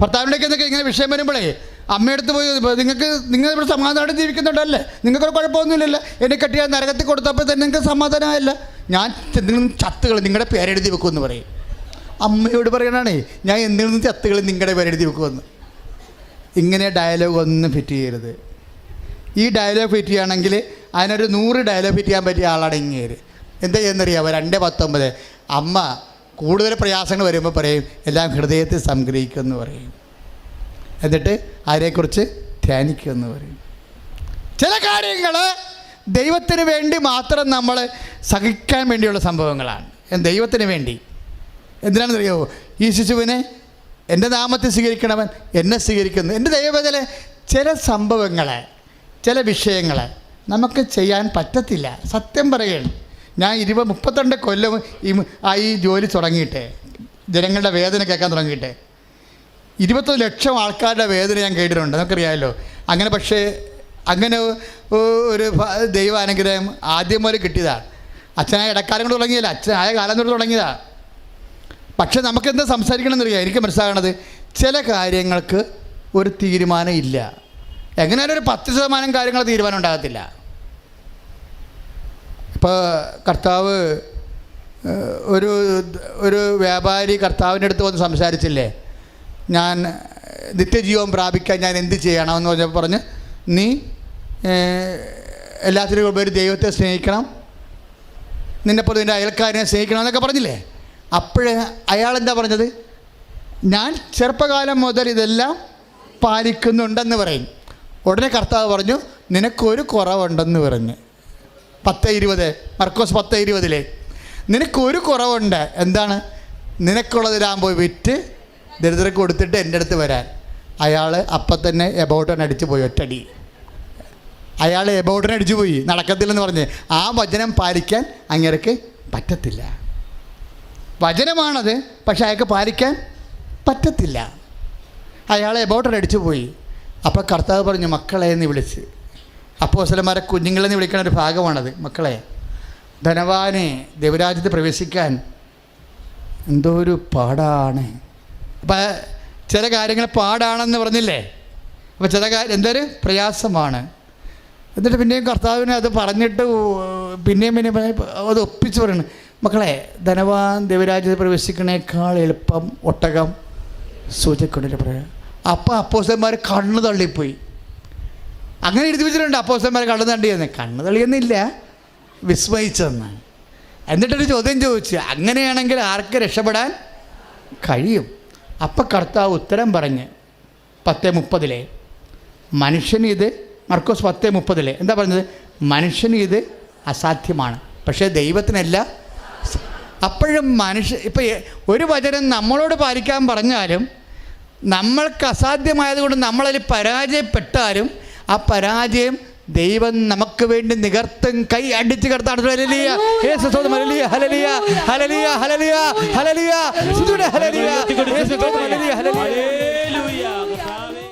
ഭർത്താവിന്റെയൊക്കെ എന്തൊക്കെ ഇങ്ങനെ വിഷയം വരുമ്പോഴേ അമ്മയടുത്ത് പോയി നിങ്ങൾക്ക് നിങ്ങൾ ഇവിടെ സമാധാനമായിട്ട് ജീവിക്കുന്നുണ്ടല്ലേ? നിങ്ങൾക്കൊരു കുഴപ്പമൊന്നുമില്ലല്ലോ? എന്നെ കെട്ടിയാൽ നരകത്തിൽ കൊടുത്തപ്പോൾ തന്നെ നിങ്ങൾക്ക് സമാധാനമായില്ല? ഞാൻ എന്തെങ്കിലും ചത്തുകൾ നിങ്ങളുടെ പേരെഴുതി വെക്കുമെന്ന് പറയും. അമ്മയോട് പറയണാണേ ഞാൻ എന്തെങ്കിലും ചത്തുകൾ നിങ്ങളുടെ പേരെഴുതി വെക്കുമെന്ന്? ഇങ്ങനെ ഡയലോഗ് ഒന്നും ഫിറ്റ് ചെയ്യരുത്. ഈ ഡയലോഗ് ഫിറ്റ് ചെയ്യുകയാണെങ്കിൽ അതിനൊരു നൂറ് ഡയലോഗ് ഫിറ്റ് ചെയ്യാൻ പറ്റിയ ആളാണ് ഇങ്ങേര്. എന്താ ചെയ്യുന്നറിയാമോ രണ്ട് പത്തൊമ്പത്. അമ്മ കൂടുതൽ പ്രയാസങ്ങൾ വരുമ്പോൾ പറയും എല്ലാം ഹൃദയത്തിൽ സംഗ്രഹിക്കുമെന്ന് പറയും. എന്നിട്ട് അതിനെക്കുറിച്ച് ധ്യാനിക്കുമെന്ന് പറയും. ചില കാര്യങ്ങൾ ദൈവത്തിന് വേണ്ടി മാത്രം നമ്മൾ സഹിക്കാൻ വേണ്ടിയുള്ള സംഭവങ്ങളാണ്. ദൈവത്തിന് വേണ്ടി? എന്തിനാണെന്നറിയാമോ ഈ ശിശുവിനെ എന്റെ നാമത്തെ സ്വീകരിക്കണവൻ എന്നെ സ്വീകരിക്കുന്നു. എന്റെ ദൈവത്തിലെ ചില സംഭവങ്ങളെ ചില വിഷയങ്ങളെ നമുക്ക് ചെയ്യാൻ പറ്റത്തില്ല. സത്യം പറയുകയാണ് ഞാൻ ഇരുപത് മുപ്പത്തിരണ്ട് കൊല്ലം ഈ ഈ ജോലി തുടങ്ങിയിട്ട്. ജനങ്ങളുടെ വേദന കേൾക്കാൻ തുടങ്ങിയിട്ട്. ഇരുപത്തൊന്ന് ലക്ഷം ആൾക്കാരുടെ വേദന ഞാൻ കേട്ടിട്ടുണ്ട്. നമുക്കറിയാമല്ലോ അങ്ങനെ പക്ഷേ അങ്ങനെ ഒരു ദൈവാനുഗ്രഹം ആദ്യം മുതൽ കിട്ടിയതാണ് അച്ഛനായ ഇടക്കാലം കൊണ്ട് തുടങ്ങിയല്ല അച്ഛനായ കാലം കൊണ്ട് തുടങ്ങിയതാണ് പക്ഷെ നമുക്കെന്താ സംസാരിക്കണം എന്നറിയാം എനിക്ക് മനസ്സിലാകണത് ചില കാര്യങ്ങൾക്ക് ഒരു തീരുമാനം ഇല്ല. എങ്ങനെയാലും ഒരു പത്ത് ശതമാനം കാര്യങ്ങൾ തീരുമാനം ഉണ്ടാകത്തില്ല. ഇപ്പോൾ കർത്താവ് ഒരു ഒരു വ്യാപാരി കർത്താവിന്റെ അടുത്ത് വന്ന് സംസാരിച്ചില്ലേ? ഞാൻ നിത്യജീവൻ പ്രാപിക്കാൻ ഞാൻ എന്ത് ചെയ്യണമെന്ന് പറഞ്ഞപ്പോൾ പറഞ്ഞ് നീ എല്ലാത്തിനും ഉപരി ദൈവത്തെ സ്നേഹിക്കണം. നിന്നെപ്പോലെ നിന്റെ അയൽക്കാരനെ സ്നേഹിക്കണം എന്നൊക്കെ പറഞ്ഞില്ലേ? അപ്പോഴേ അയാളെന്താ പറഞ്ഞത്? ഞാൻ ചെറുപ്പകാലം മുതൽ ഇതെല്ലാം പാലിക്കുന്നുണ്ടെന്ന് പറയും. ഉടനെ കർത്താവ് പറഞ്ഞു നിനക്കൊരു കുറവുണ്ടെന്ന് പറഞ്ഞ്. പത്ത് ഇരുപത്. മർക്കോസ് പത്ത് ഇരുപതിലെ. നിനക്കൊരു കുറവുണ്ട്. എന്താണ്? നിനക്കുള്ളതെല്ലാം പോയി വിറ്റ് ദരിദ്രർക്ക് കൊടുത്തിട്ട് എന്റെ അടുത്ത് വരാൻ. അയാൾ അപ്പം തന്നെ എബൌട്ടൻ അടിച്ചു പോയി ഒറ്റടി അയാൾ എബൌട്ടൻ അടിച്ചു പോയി. നടക്കത്തില്ലെന്ന് പറഞ്ഞ്. ആ വചനം പാലിക്കാൻ അങ്ങേർക്ക് പറ്റത്തില്ല. വചനമാണത് പക്ഷെ അയാൾക്ക് പാലിക്കാൻ പറ്റത്തില്ല. അയാൾ എബൌട്ടൻ അടിച്ചു പോയി. അപ്പോൾ കർത്താവ് പറഞ്ഞു മക്കളെ എന്ന് വിളിച്ച്. അപ്പോസലന്മാരെ കുഞ്ഞുങ്ങളെന്ന് വിളിക്കുന്ന ഒരു ഭാഗമാണത്. മക്കളെ ധനവാനെ ദേവരാജ്യത്ത് പ്രവേശിക്കാൻ എന്തോ ഒരു പാടാണ്. അപ്പം ചില കാര്യങ്ങൾ പാടാണെന്ന് പറഞ്ഞില്ലേ? അപ്പോൾ ചില കാര്യം എന്തൊരു പ്രയാസമാണ്. എന്നിട്ട് പിന്നെയും കർത്താവിനെ അത് പറഞ്ഞിട്ട് പിന്നെയും പിന്നെയും അത് ഒപ്പിച്ച് പറയണം. മക്കളെ ധനവാൻ ദേവരാജ്യത്ത് പ്രവേശിക്കണേക്കാൾ എളുപ്പം ഒട്ടകം സൂചിക്കൊണ്ടിട്ട് പറയാം. അപ്പം അപ്പോസന്മാർ കണ്ണു തള്ളിപ്പോയി. അങ്ങനെ എഴുതി വെച്ചിട്ടുണ്ട്. അപ്പോസന്മാർ കണ്ണു തള്ളിയെന്ന് കണ്ണു തള്ളിയെന്നില്ല വിസ്മയിച്ചെന്ന്. എന്നിട്ടൊരു ചോദ്യം ചോദിച്ചു. അങ്ങനെയാണെങ്കിൽ ആർക്ക് രക്ഷപ്പെടാൻ കഴിയും? അപ്പം കർത്താവ് ഉത്തരം പറഞ്ഞ് പത്ത് മുപ്പതിലെ മനുഷ്യന് ഇത് മർക്കോസ് പത്ത് മുപ്പതിലെ എന്താ പറഞ്ഞത്? മനുഷ്യന് ഇത് അസാധ്യമാണ്. പക്ഷേ ദൈവത്തിനല്ല. അപ്പോഴും മനുഷ്യ ഇപ്പം ഒരു വചനം നമ്മളോട് പാലിക്കാൻ പറഞ്ഞാലും നമ്മൾക്ക് അസാധ്യമായതുകൊണ്ട് നമ്മളതിൽ പരാജയപ്പെട്ടാലും ആ പരാജയം ദൈവം നമുക്ക് വേണ്ടി നികർത്തും. കൈ അടിച്ചു കർത്താൻ hallelujah. Yesu hallelujah hallelujah, hallelujah, hallelujah, hallelujah hallelujah hallelujah hallelujah.